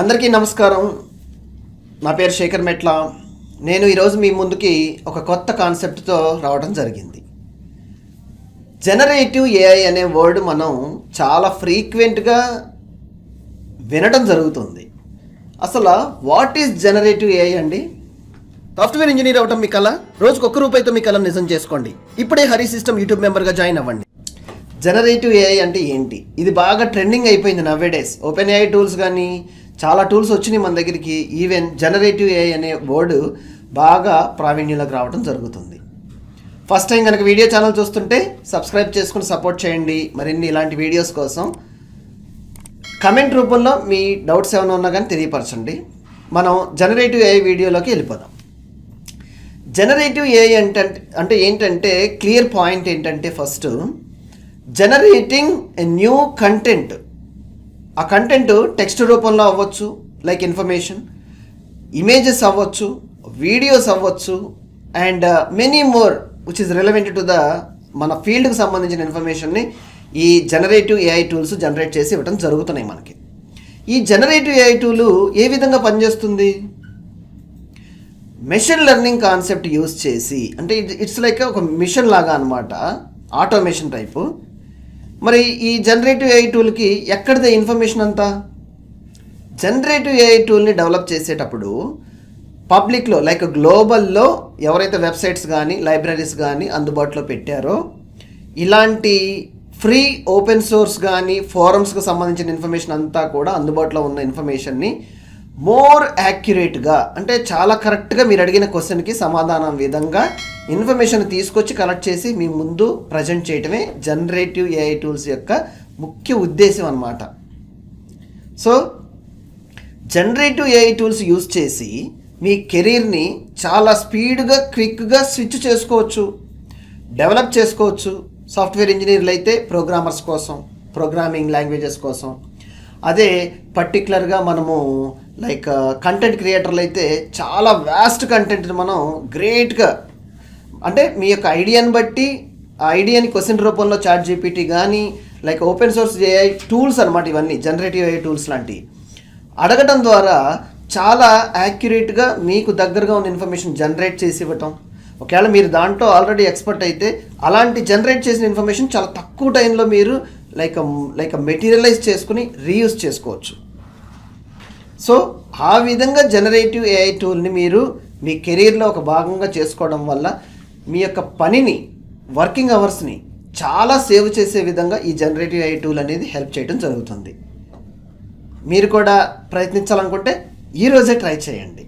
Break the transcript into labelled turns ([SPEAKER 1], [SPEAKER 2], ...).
[SPEAKER 1] అందరికీ నమస్కారం. నా పేరు శేఖర్ మెట్ల. నేను ఈరోజు మీ ముందుకి ఒక కొత్త కాన్సెప్ట్తో రావడం జరిగింది. జనరేటివ్ ఏఐ అనే వర్డ్ మనం చాలా ఫ్రీక్వెంట్గా వినడం జరుగుతుంది. అసలు వాట్ ఈజ్ జనరేటివ్ ఏఐ అండి? సాఫ్ట్వేర్ ఇంజనీర్ అవటం మీ కళ రోజుకు ఒక్క రూపాయితో మీ కళ నిజం చేసుకోండి. ఇప్పుడే హరి సిస్టమ్ యూట్యూబ్ మెంబర్గా జాయిన్ అవ్వండి. జనరేటివ్ ఏఐ అంటే ఏంటి? ఇది బాగా ట్రెండింగ్ అయిపోయింది నవ్వేడేస్. ఓపెన్ ఏఐ టూల్స్ కానీ చాలా టూల్స్ వచ్చినాయి మన దగ్గరికి. ఈవెన్ జనరేటివ్ ఏఐ అనే వర్డ్ బాగా ప్రావీణ్యంలోకి రావడం జరుగుతుంది. ఫస్ట్ టైం కనుక వీడియో ఛానల్ చూస్తుంటే సబ్స్క్రైబ్ చేసుకుని సపోర్ట్ చేయండి. మరిన్ని ఇలాంటి వీడియోస్ కోసం కమెంట్ రూపంలో మీ డౌట్స్ ఏమైనా ఉన్నా కానీ తెలియపరచండి. మనం జనరేటివ్ ఏఐ వీడియోలోకి వెళ్ళిపోదాం. జనరేటివ్ ఏఐ అంటే అంటే ఏంటంటే క్లియర్ పాయింట్ ఏంటంటే first generating a new content ఆ కంటెంట్ టెక్స్ట్ రూపంలో అవ్వచ్చు లైక్ ఇన్ఫర్మేషన్ ఇమేజెస్ అవ్వచ్చు వీడియోస్ అవ్వచ్చు and many more which is relevant to the మన ఫీల్డ్కి సంబంధించిన ఇన్ఫర్మేషన్ని ఈ జనరేటివ్ ఏఐ టూల్స్ జనరేట్ చేసి ఇవ్వడం జరుగుతున్నాయి మనకి. ఈ జనరేటివ్ ఏఐ టూలు ఏ విధంగా పనిచేస్తుంది? మెషిన్ లెర్నింగ్ కాన్సెప్ట్ యూస్ చేసి అంటే ఇట్స్ లైక్ ఒక మిషన్ లాగా అనమాట ఆటోమేషన్ టైపు మరి ఈ జనరేటివ్ ఏఐ టూల్కి ఎక్కడిదే ఇన్ఫర్మేషన్ అంతా? జనరేటివ్ ఏఐ టూల్ని డెవలప్ చేసేటప్పుడు పబ్లిక్లో లైక్ గ్లోబల్లో ఎవరైతే వెబ్సైట్స్ కానీ లైబ్రరీస్ కానీ అందుబాటులో పెట్టారో ఇలాంటి ఫ్రీ ఓపెన్ సోర్స్ కానీ ఫోరమ్స్కి సంబంధించిన ఇన్ఫర్మేషన్ అంతా కూడా అందుబాటులో ఉన్న ఇన్ఫర్మేషన్ని మోర్ యాక్యురేట్గా అంటే చాలా కరెక్ట్గా మీరు అడిగిన క్వశ్చన్కి సమాధానం విధంగా ఇన్ఫర్మేషన్ తీసుకొచ్చి కలెక్ట్ చేసి మీ ముందు ప్రజెంట్ చేయటమే జనరేటివ్ ఏఐ టూల్స్ యొక్క ముఖ్య ఉద్దేశం అన్నమాట. So generative AI tools use చేసి మీ కెరీర్ని చాలా స్పీడ్గా క్విక్గా స్విచ్ చేసుకోవచ్చు. డెవలప్ చేసుకోవచ్చు. సాఫ్ట్వేర్ ఇంజనీర్లు అయితే ప్రోగ్రామర్స్ కోసం ప్రోగ్రామింగ్ లాంగ్వేజెస్ కోసం. అదే పర్టికులర్గా మనము లైక్ కంటెంట్ క్రియేటర్లు అయితే చాలా వ్యాస్ట్ కంటెంట్ని మనం గ్రేట్గా అంటే మీ యొక్క ఐడియాని బట్టి ఆ ఐడియాని క్వశ్చన్ రూపంలో చాట్ జీపీటీ కానీ like open source AI tools అనమాట ఇవన్నీ జనరేటివ్ ఏఐ టూల్స్ లాంటివి. అడగటం ద్వారా చాలా యాక్యురేట్గా మీకు దగ్గరగా ఉన్న ఇన్ఫర్మేషన్ జనరేట్ చేసి ఇవ్వటం. ఒకవేళ మీరు దాంట్లో ఆల్రెడీ ఎక్స్పర్ట్ అయితే అలాంటి జనరేట్ చేసిన ఇన్ఫర్మేషన్ చాలా తక్కువ టైంలో మీరు లైక్ లైక్ మెటీరియలైజ్ చేసుకుని రీయూజ్ చేసుకోవచ్చు. సో ఆ విధంగా జనరేటివ్ ఏఐ టూల్ని మీరు మీ కెరీర్లో ఒక భాగంగా చేసుకోవడం వల్ల మీ యొక్క పనిని వర్కింగ్ అవర్స్ని చాలా సేవ్ చేసే విధంగా ఈ జనరేటివ్ ఏఐ టూల్ అనేది హెల్ప్ చేయడం జరుగుతుంది. మీరు కూడా ప్రయత్నించాలనుకుంటే ఈరోజే ట్రై చేయండి.